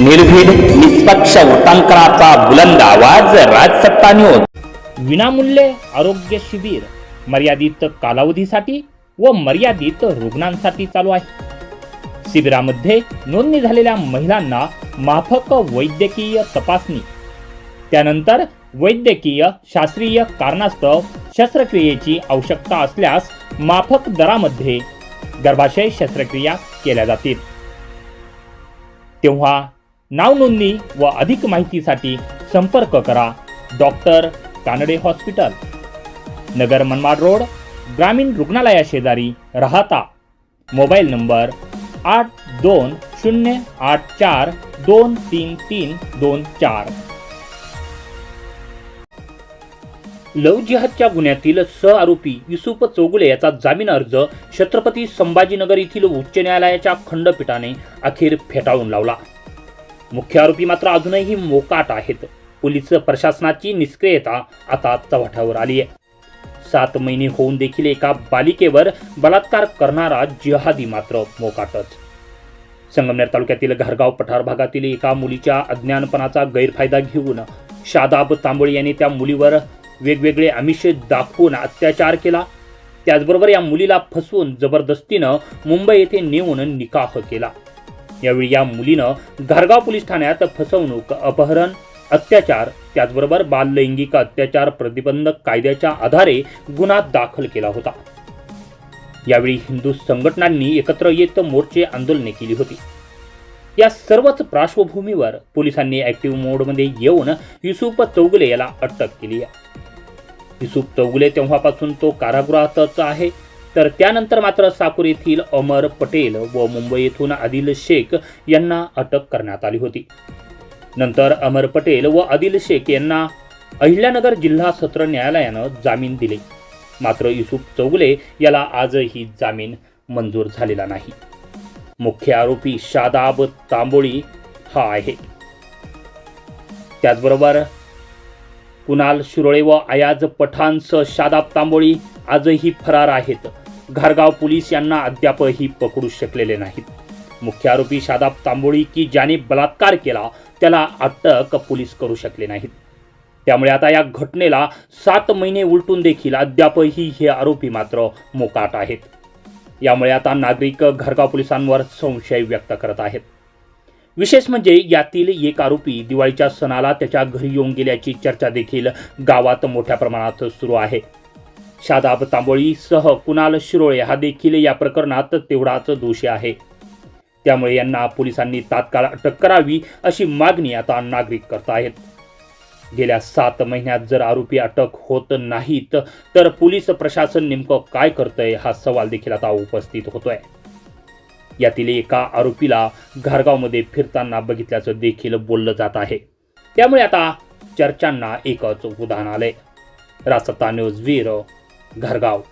निर्भीड निष्पक्ष वृत्तांकनाचा बुलंद आवाज राजसत्ता न्यूज विनामूल्य आरोग्य शिबिर मर्यादित कालावधीसाठी व मर्यादित रुग्णांसाठी चालू आहे. शिबिरामध्ये नोंदणी झालेल्या महिलांना माफक वैद्यकीय तपासणी. त्यानंतर वैद्यकीय शास्त्रीय कारणास्तव शस्त्रक्रियेची आवश्यकता असल्यास माफक दरामध्ये गर्भाशय शस्त्रक्रिया केल्या जातील. तेव्हा नाव नोंदणी व अधिक माहितीसाठी संपर्क करा. Doctor Kanade hospital. Nagar Manmad road ग्रामीण रुग्णालया शेजारी राहता. मोबाईल नंबर आठ दोन शून्य आठ चार दोन तीन तीन दोन चार. लव जिहादच्या गुन्ह्यातील सह आरोपी युसुफ चौगुले याचा जामीन अर्ज छत्रपती संभाजीनगर येथील उच्च न्यायालयाच्या खंडपीठाने अखेर फेटाळून लावला. मुख्य आरोपी मात्र अजूनही मोकाट आहेत. पोलीस प्रशासनाची निष्क्रियता आता चव्हाट्यावर आली आहे. सात महिने होऊन देखील एका बालिकेवर बलात्कार करणारा जिहादी मात्र मोकाटच. संगमनेर तालुक्यातील घरगाव पठार भागातील एका मुलीच्या अज्ञानपणाचा गैरफायदा घेऊन शादाब तांबोळी यांनी त्या मुलीवर वेगवेगळे आमिष दाखवून अत्याचार केला. त्याचबरोबर या मुलीला फसवून जबरदस्तीनं मुंबई येथे नेऊन निकाह केला. यावेळी या मुलीनं धारगाव पोलीस ठाण्यात फसवणूक अपहरण अत्याचार त्याचबरोबर बाललैंगिक अत्याचार प्रतिबंधक कायद्याच्या आधारे गुन्हा दाखल केला होता. यावेळी हिंदू संघटनांनी एकत्र येत मोर्चे आंदोलने केली होती. या सर्वच पार्श्वभूमीवर पोलिसांनी ऍक्टिव्ह मोडमध्ये येऊन युसुफ चौगुले याला अटक केली आहे. युसुफ चौगुले तेव्हापासून तो कारागृहातच आहे. तर त्यानंतर मात्र साकूर येथील अमर पटेल व मुंबई येथून आदिल शेख यांना अटक करण्यात आली होती. नंतर अमर पटेल व आदिल शेख यांना अहिल्यानगर जिल्हा सत्र न्यायालयानं जामीन दिले. मात्र युसुफ चौगुले याला आजही जामीन मंजूर झालेला नाही. मुख्य आरोपी शादाब तांबोळी हा आहे. त्याचबरोबर कुणाल शिरोळे व अयाज पठाणसह शादाब तांबोळी आजही फरार आहेत. घारगाव पोलीस यांना अद्यापही पकडू शकलेले नाहीत. मुख्य आरोपी शादाब तांबोळी की ज्याने बलात्कार केला त्याला अटक पोलीस करू शकले नाहीत. त्यामुळे आता या घटनेला सात महिने उलटून देखील अद्यापही हे आरोपी मात्र मोकाट आहेत. यामुळे आता नागरिक घरगाव पोलिसांवर संशय व्यक्त करत आहेत. विशेष म्हणजे यातील एक आरोपी दिवाळीच्या सणाला त्याच्या घरी येऊन गेल्याची चर्चा देखील गावात मोठ्या प्रमाणात सुरू आहे. शादाब तांबोळीसह कुणाल शिरोळे हा देखील या प्रकरणात तेवढाच दोषी आहे. त्यामुळे यांना पोलिसांनी तात्काळ अटक करावी अशी मागणी आता नागरिक करत आहेत. गेल्या सात महिन्यात जर आरोपी अटक होत नाहीत तर पोलीस प्रशासन नेमकं काय करतंय हा सवाल देखील आता उपस्थित होतोय. यातील एका आरोपीला घारगावमध्ये फिरताना बघितल्याचं देखील बोललं जात आहे. त्यामुळे आता चर्चांना एकच उदाहरण आलंय. रासत्ता न्यूज वीर घरगाव.